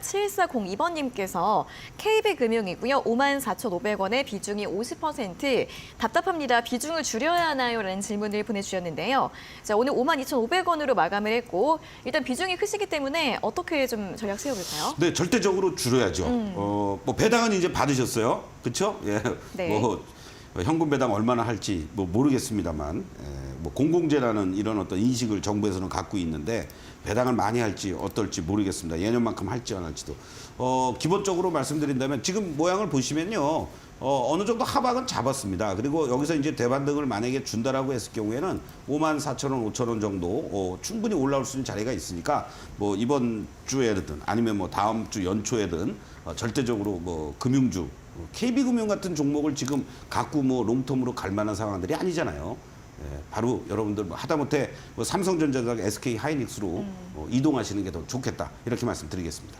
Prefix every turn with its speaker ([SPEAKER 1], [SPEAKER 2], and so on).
[SPEAKER 1] 7402번님께서 KB금융이고요. 54,500원의 비중이 50% 답답합니다. 비중을 줄여야 하나요? 라는 질문을 보내주셨는데요. 자, 오늘 52,500원으로 마감을 했고 일단 비중이 크시기 때문에 어떻게 좀 전략 세워볼까요?
[SPEAKER 2] 네, 절대적으로 줄여야죠. 어, 뭐 배당은 이제 받으셨어요. 그렇죠? 예.
[SPEAKER 1] 네.
[SPEAKER 2] 뭐 현금 배당 얼마나 할지 뭐 모르겠습니다만 예, 뭐 공공재라는 이런 어떤 인식을 정부에서는 갖고 있는데 배당을 많이 할지 어떨지 모르겠습니다. 예년만큼 할지 안 할지도. 어, 기본적으로 말씀드린다면 지금 모양을 보시면요. 어, 어느 정도 하박은 잡았습니다. 그리고 여기서 이제 대반등을 만약에 준다라고 했을 경우에는 5만 4천 원, 5천 원 정도 어, 충분히 올라올 수 있는 자리가 있으니까 뭐 이번 주에든 아니면 뭐 다음 주 연초에든 어, 절대적으로 뭐 금융주 KB금융 같은 종목을 지금 갖고 뭐 롱텀으로 갈 만한 상황들이 아니잖아요. 예, 바로 여러분들 뭐 하다못해 뭐 삼성전자가 SK 하이닉스로 어, 이동하시는 게 더 좋겠다 이렇게 말씀드리겠습니다.